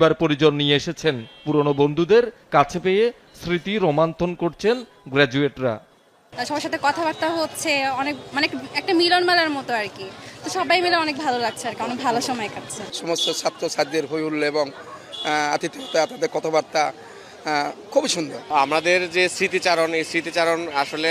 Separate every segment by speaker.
Speaker 1: পরিবার পরিজন নিয়ে এসেছেন পুরনো বন্ধুদের কাছে পেয়ে স্মৃতি রোমান্থন করছেন গ্র্যাজুয়েটরা।
Speaker 2: সবার সাথে কথাবার্তা হচ্ছে অনেক মানে একটা মিলন মেলার মতো আর কি। তো সবাই মিলে অনেক ভালো লাগছে আর কি অনেক ভালো সময় কাটছে।
Speaker 3: সমস্ত ছাত্র ছাত্রীদের হই হুল্লোড় এবং আতিথেয়তা তাদের কথাবার্তা খুবই সুন্দর।
Speaker 4: আমাদের যে স্মৃতিচারণ এই স্মৃতিচারণ আসলে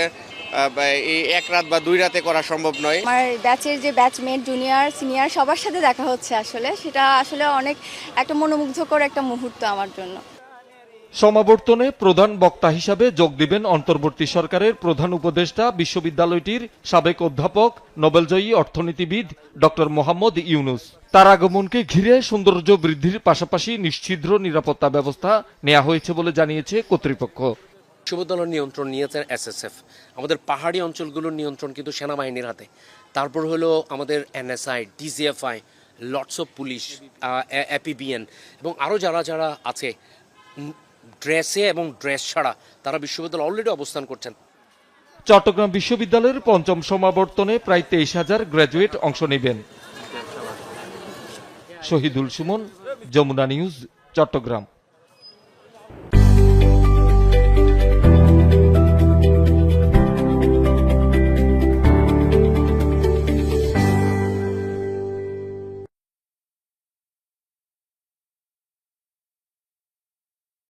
Speaker 4: এক রাত বা দুই রাতে করা সম্ভব নয়।
Speaker 5: আমার ব্যাচের যে ব্যাচমেট জুনিয়র সিনিয়র সবার সাথে দেখা হচ্ছে আসলে। সেটা আসলে অনেক একটা মনোমুগ্ধকর একটা মুহূর্ত আমার জন্য।
Speaker 1: সমাবর্তনে প্রধান বক্তা হিসাবে যোগ দিবেন অন্তর্বর্তী সরকারের প্রধান উপদেষ্টা বিশ্ববিদ্যালয়টির সাবেক অধ্যাপক নোবেলজয়ী অর্থনীতিবিদ ডক্টর মোহাম্মদ ইউনুস। তার আগমনকে ঘিরে সৌন্দর্য বৃদ্ধির পাশাপাশি নিশ্ছিদ্র নিরাপত্তা ব্যবস্থা নেওয়া হয়েছে বলে জানিয়েছে কর্তৃপক্ষ।
Speaker 6: বিশ্ববিদ্যালয়ের নিয়ন্ত্রণ নিয়েছেন এসএসএফ। আমাদের পাহাড়ি অঞ্চলগুলোর নিয়ন্ত্রণ কিন্তু সেনাবাহিনীর হাতে। তারপর হলো আমাদের NSI, DGFI lots of police APBN এবং আরও যারা যারা আছে ড্রেসে এবং ড্রেস ছাড়া তারা বিশ্ববিদ্যালয় অলরেডি অবস্থান করছেন।
Speaker 1: চট্টগ্রাম বিশ্ববিদ্যালয়ের পঞ্চম সমাবর্তনে প্রায় তেইশ হাজার গ্র্যাজুয়েট অংশ নেবেন। শহীদুল সুমন, যমুনা নিউজ, চট্টগ্রাম।